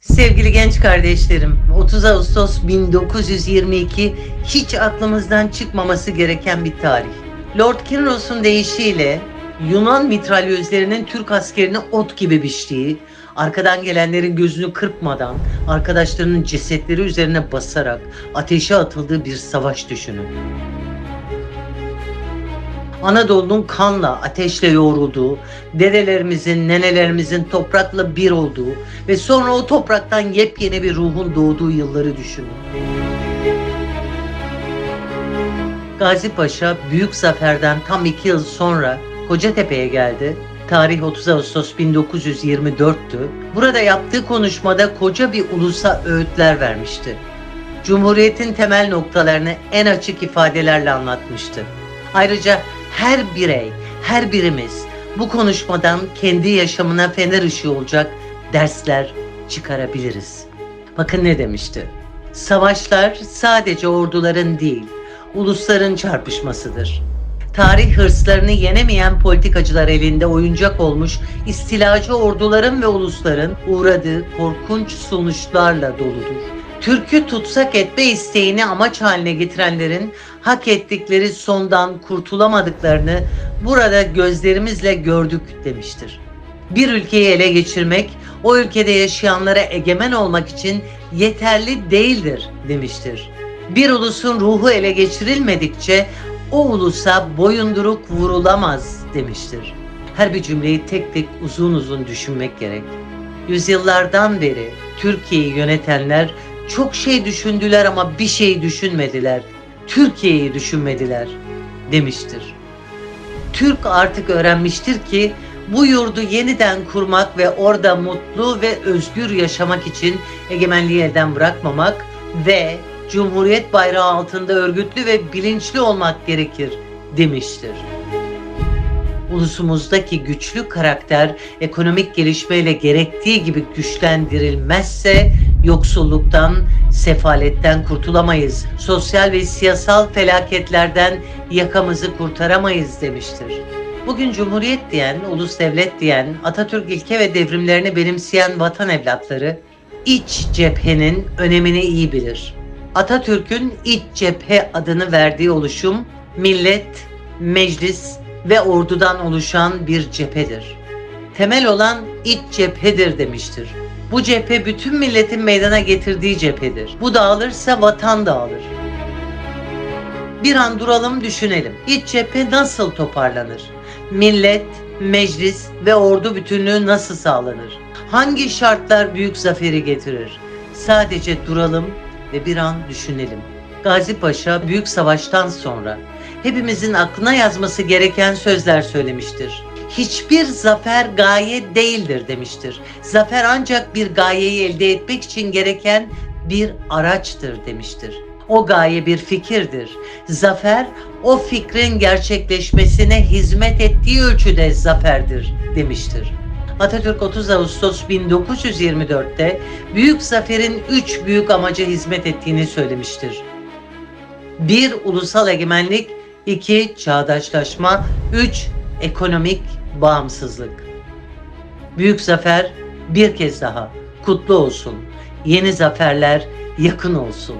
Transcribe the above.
Sevgili genç kardeşlerim, 30 Ağustos 1922 hiç aklımızdan çıkmaması gereken bir tarih. Lord Kinross'un deyişiyle Yunan mitralyözlerinin Türk askerini ot gibi biçtiği, arkadan gelenlerin gözünü kırpmadan, arkadaşlarının cesetleri üzerine basarak ateşe atıldığı bir savaş düşünün. Anadolu'nun kanla, ateşle yoğrulduğu, dedelerimizin, nenelerimizin toprakla bir olduğu ve sonra o topraktan yepyeni bir ruhun doğduğu yılları düşünün. Gazi Paşa büyük zaferden tam iki yıl sonra Kocatepe'ye geldi. Tarih 30 Ağustos 1924'tü. Burada yaptığı konuşmada koca bir ulusa öğütler vermişti. Cumhuriyetin temel noktalarını en açık ifadelerle anlatmıştı. Ayrıca her birey, her birimiz bu konuşmadan kendi yaşamına fener ışığı olacak dersler çıkarabiliriz. Bakın ne demişti. Savaşlar sadece orduların değil, ulusların çarpışmasıdır. Tarih hırslarını yenemeyen politikacılar elinde oyuncak olmuş istilacı orduların ve ulusların uğradığı korkunç sonuçlarla doludur. Türk'ü tutsak etme isteğini amaç haline getirenlerin hak ettikleri sondan kurtulamadıklarını burada gözlerimizle gördük demiştir. Bir ülkeyi ele geçirmek, o ülkede yaşayanlara egemen olmak için yeterli değildir demiştir. Bir ulusun ruhu ele geçirilmedikçe o ulusa boyunduruk vurulamaz demiştir. Her bir cümleyi tek tek uzun uzun düşünmek gerek. Yüzyıllardan beri Türkiye'yi yönetenler çok şey düşündüler ama bir şey düşünmediler. Türkiye'yi düşünmediler demiştir. Türk artık öğrenmiştir ki bu yurdu yeniden kurmak ve orada mutlu ve özgür yaşamak için egemenliği elden bırakmamak ve Cumhuriyet bayrağı altında örgütlü ve bilinçli olmak gerekir demiştir. Ulusumuzdaki güçlü karakter ekonomik gelişmeyle gerektiği gibi güçlendirilmezse yoksulluktan, sefaletten kurtulamayız. Sosyal ve siyasal felaketlerden yakamızı kurtaramayız demiştir. Bugün Cumhuriyet diyen, ulus devlet diyen, Atatürk ilke ve devrimlerini benimseyen vatan evlatları iç cephenin önemini iyi bilir. Atatürk'ün iç cephe adını verdiği oluşum millet, meclis ve ordudan oluşan bir cephedir. Temel olan iç cephedir demiştir. Bu cephe bütün milletin meydana getirdiği cephedir. Bu dağılırsa vatan dağılır. Bir an duralım düşünelim. İç cephe nasıl toparlanır? Millet, meclis ve ordu bütünlüğü nasıl sağlanır? Hangi şartlar büyük zaferi getirir? Sadece duralım ve bir an düşünelim. Gazi Paşa büyük savaştan sonra hepimizin aklına yazması gereken sözler söylemiştir. Hiçbir zafer gaye değildir demiştir. Zafer ancak bir gayeyi elde etmek için gereken bir araçtır demiştir. O gaye bir fikirdir. Zafer o fikrin gerçekleşmesine hizmet ettiği ölçüde zaferdir demiştir. Atatürk 30 Ağustos 1924'te büyük zaferin üç büyük amaca hizmet ettiğini söylemiştir. 1. Ulusal egemenlik 2. Çağdaşlaşma 3. Ekonomik bağımsızlık Büyük zafer bir kez daha kutlu olsun. Yeni zaferler yakın olsun.